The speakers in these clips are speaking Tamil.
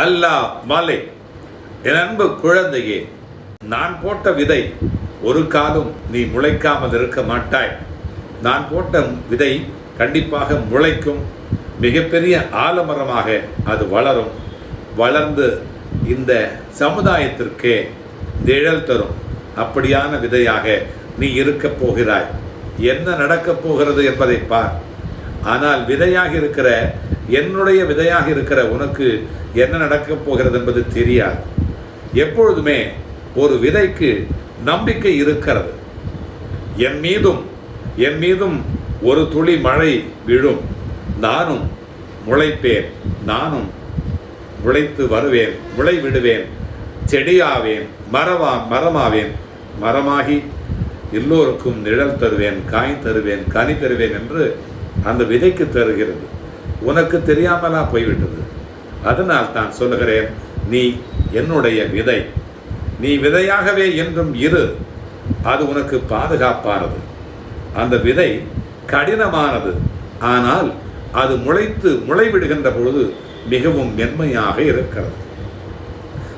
அல்லாஹ் மாலை என் அன்பு குழந்தையே நான் போட்ட விதை ஒரு காலம் நீ முளைக்காமல் இருக்க மாட்டாய். நான் போட்ட விதை கண்டிப்பாக முளைக்கும். மிகப்பெரிய ஆலமரமாக அது வளரும். வளர்ந்து இந்த சமுதாயத்திற்கே நிழல் தரும். அப்படியான விதையாக நீ இருக்கப் போகிறாய். என்ன நடக்கப் போகிறது என்பதை பார். ஆனால் விதையாக இருக்கிற என்னுடைய விதையாக இருக்கிற உனக்கு என்ன நடக்கப் போகிறது என்பது தெரியாது. எப்பொழுதுமே ஒரு விதைக்கு நம்பிக்கை இருக்கிறது. என் மீதும் என் மீதும் ஒரு துளி மழை விழும். நானும் முளைப்பேன் நானும் முளைத்து வருவேன் முளை விடுவேன் செடியாவேன் மரவா மரமாவேன். மரமாகி எல்லோருக்கும் நிழல் தருவேன் காய் தருவேன் கனி தருவேன் என்று அந்த விதைக்கு தருகிறது. உனக்கு தெரியாமலா போய்விட்டது. அதனால் தான் சொல்லுகிறேன் நீ என்னுடைய விதை. நீ விதையாகவே என்றும் இரு. அது உனக்கு பாதுகாப்பானது. அந்த விதை கடினமானது. ஆனால் அது முளைத்து முளைவிடுகின்ற பொழுது மிகவும் மென்மையாக இருக்கிறது.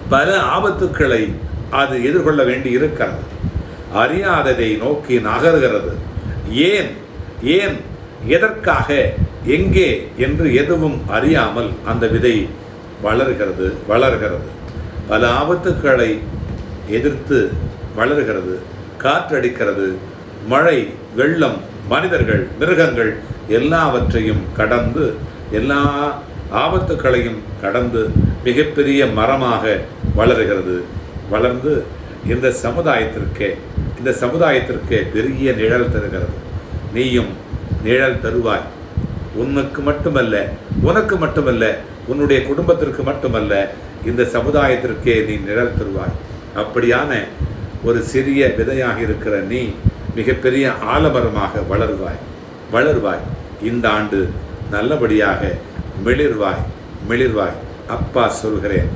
பல ஆபத்துக்களை அது எதிர்கொள்ள வேண்டி இருக்கிறது. அறியாததை நோக்கி நகர்கிறது. ஏன்? ஏன்? எதற்காக எங்கே என்று எதுவும் அறியாமல் அந்த விதை வளர்கிறது வளர்கிறது. பல ஆபத்துக்களை எதிர்த்து வளர்கிறது காற்றடிக்கிறது. மழை வெள்ளம் மனிதர்கள் மிருகங்கள் எல்லாவற்றையும் கடந்து எல்லா ஆபத்துக்களையும் கடந்து மிகப்பெரிய மரமாக வளருகிறது. வளர்ந்து இந்த சமுதாயத்திற்கே இந்த சமுதாயத்திற்கே பெரிய நிழல் தருகிறது. நீயும் நிழல் தருவாய். உனக்கு மட்டுமல்ல உனக்கு மட்டுமல்ல உன்னுடைய குடும்பத்திற்கு மட்டுமல்ல இந்த சமுதாயத்திற்கே நீ நிழல் தருவாய். அப்படியான ஒரு சிறிய விதையாக இருக்கிற நீ மிகப்பெரிய ஆலமரமாக வளருவாய். வளருவாய். இந்த ஆண்டு நல்லபடியாக மிளிர்வாய் மிளிர்வாய். அப்பா சொல்கிறேன்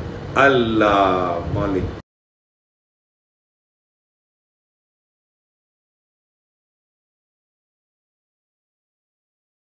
அல்லாஹ் மாலிக்.